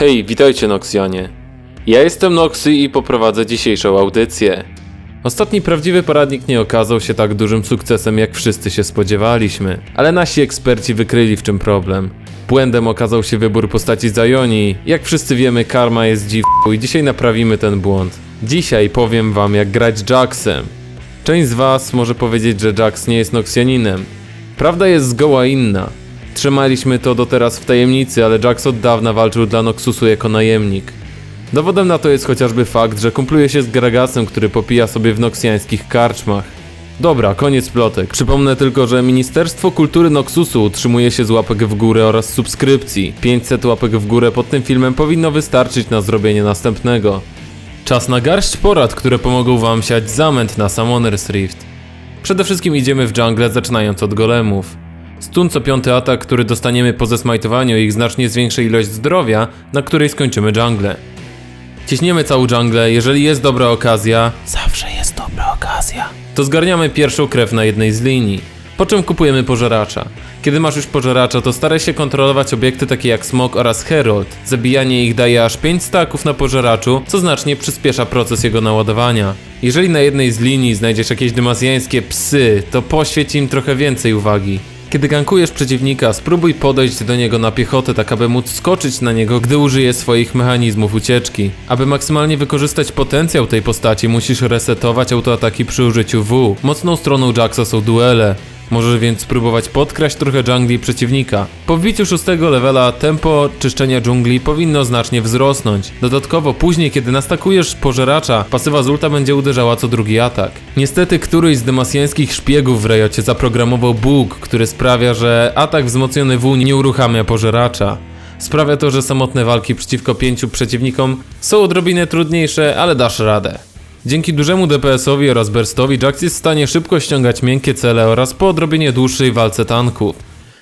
Hej, witajcie Noxjanie. Ja jestem Noxy i poprowadzę dzisiejszą audycję. Ostatni prawdziwy poradnik nie okazał się tak dużym sukcesem, jak wszyscy się spodziewaliśmy, ale nasi eksperci wykryli w czym problem. Błędem okazał się wybór postaci Zajoni. Jak wszyscy wiemy, karma jest dziwką i dzisiaj naprawimy ten błąd. Dzisiaj powiem wam, jak grać Jaxem. Część z was może powiedzieć, że Jax nie jest Noxjaninem. Prawda jest zgoła inna. Trzymaliśmy to do teraz w tajemnicy, ale Jax od dawna walczył dla Noxusu jako najemnik. Dowodem na to jest chociażby fakt, że kumpluje się z Gragasem, który popija sobie w noksjańskich karczmach. Dobra, koniec plotek. Przypomnę tylko, że Ministerstwo Kultury Noxusu utrzymuje się z łapek w górę oraz subskrypcji. 500 łapek w górę pod tym filmem powinno wystarczyć na zrobienie następnego. Czas na garść porad, które pomogą wam siać zamęt na Summoner's Rift. Przede wszystkim idziemy w jungle, zaczynając od golemów. Stun co piąty atak, który dostaniemy po zesmajtowaniu ich znacznie zwiększy ilość zdrowia, na której skończymy jungle. Ciśniemy całą junglę, jeżeli jest dobra okazja, zawsze jest dobra okazja, to zgarniamy pierwszą krew na jednej z linii, po czym kupujemy pożeracza. Kiedy masz już pożeracza, to staraj się kontrolować obiekty takie jak Smok oraz Herald. Zabijanie ich daje aż 5 staków na pożeraczu, co znacznie przyspiesza proces jego naładowania. Jeżeli na jednej z linii znajdziesz jakieś dymazjańskie psy, to poświęć im trochę więcej uwagi. Kiedy gankujesz przeciwnika, spróbuj podejść do niego na piechotę, tak aby móc skoczyć na niego, gdy użyje swoich mechanizmów ucieczki. Aby maksymalnie wykorzystać potencjał tej postaci, musisz resetować autoataki przy użyciu W. Mocną stroną Jaxa są duele. Możesz więc spróbować podkraść trochę dżungli przeciwnika. Po wbiciu 6 levela tempo czyszczenia dżungli powinno znacznie wzrosnąć. Dodatkowo później, kiedy nastakujesz pożeracza, pasywa z ulta będzie uderzała co drugi atak. Niestety któryś z demasjańskich szpiegów w Rejocie zaprogramował bug, który sprawia, że atak wzmocniony W nie uruchamia pożeracza. Sprawia to, że samotne walki przeciwko pięciu przeciwnikom są odrobinę trudniejsze, ale dasz radę. Dzięki dużemu DPS-owi oraz burstowi Jax jest w stanie szybko ściągać miękkie cele oraz po odrobinie dłuższej walce tanków.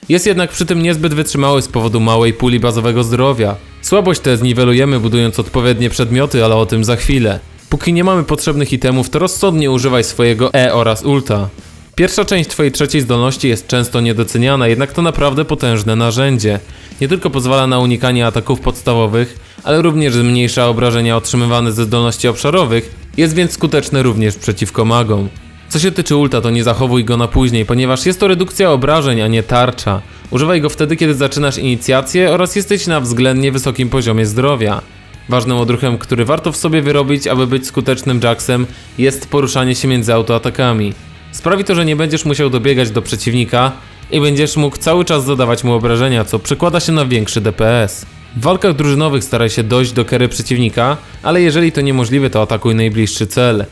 Jest jednak przy tym niezbyt wytrzymały z powodu małej puli bazowego zdrowia. Słabość tę zniwelujemy budując odpowiednie przedmioty, ale o tym za chwilę. Póki nie mamy potrzebnych itemów, to rozsądnie używaj swojego E oraz ulta. Pierwsza część twojej trzeciej zdolności jest często niedoceniana, jednak to naprawdę potężne narzędzie. Nie tylko pozwala na unikanie ataków podstawowych, ale również zmniejsza obrażenia otrzymywane ze zdolności obszarowych, jest więc skuteczne również przeciwko magom. Co się tyczy ulta, to nie zachowuj go na później, ponieważ jest to redukcja obrażeń, a nie tarcza. Używaj go wtedy, kiedy zaczynasz inicjację oraz jesteś na względnie wysokim poziomie zdrowia. Ważnym odruchem, który warto w sobie wyrobić, aby być skutecznym Jaxem, jest poruszanie się między autoatakami. Sprawi to, że nie będziesz musiał dobiegać do przeciwnika i będziesz mógł cały czas zadawać mu obrażenia, co przekłada się na większy DPS. W walkach drużynowych staraj się dojść do kery przeciwnika, ale jeżeli to niemożliwe, to atakuj najbliższy cel.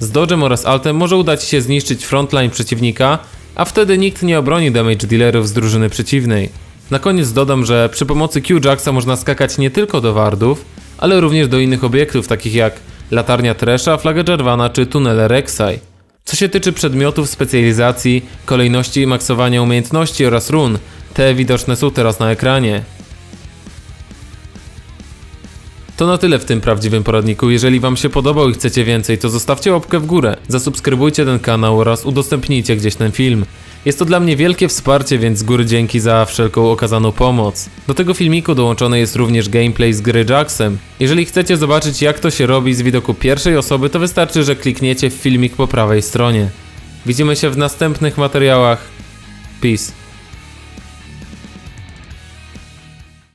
Z dodgem oraz altem może udać się zniszczyć frontline przeciwnika, a wtedy nikt nie obroni damage dealerów z drużyny przeciwnej. Na koniec dodam, że przy pomocy Q-Jaxa można skakać nie tylko do wardów, ale również do innych obiektów takich jak latarnia Tresha, flaga Jarvana czy tunele Rek'Sai. Co się tyczy przedmiotów, specjalizacji, kolejności i maksowania umiejętności oraz run, te widoczne są teraz na ekranie. To na tyle w tym prawdziwym poradniku. Jeżeli Wam się podobał i chcecie więcej, to zostawcie łapkę w górę, zasubskrybujcie ten kanał oraz udostępnijcie gdzieś ten film. Jest to dla mnie wielkie wsparcie, więc z góry dzięki za wszelką okazaną pomoc. Do tego filmiku dołączony jest również gameplay z gry Jacksem. Jeżeli chcecie zobaczyć jak to się robi z widoku pierwszej osoby, to wystarczy, że klikniecie w filmik po prawej stronie. Widzimy się w następnych materiałach. Peace.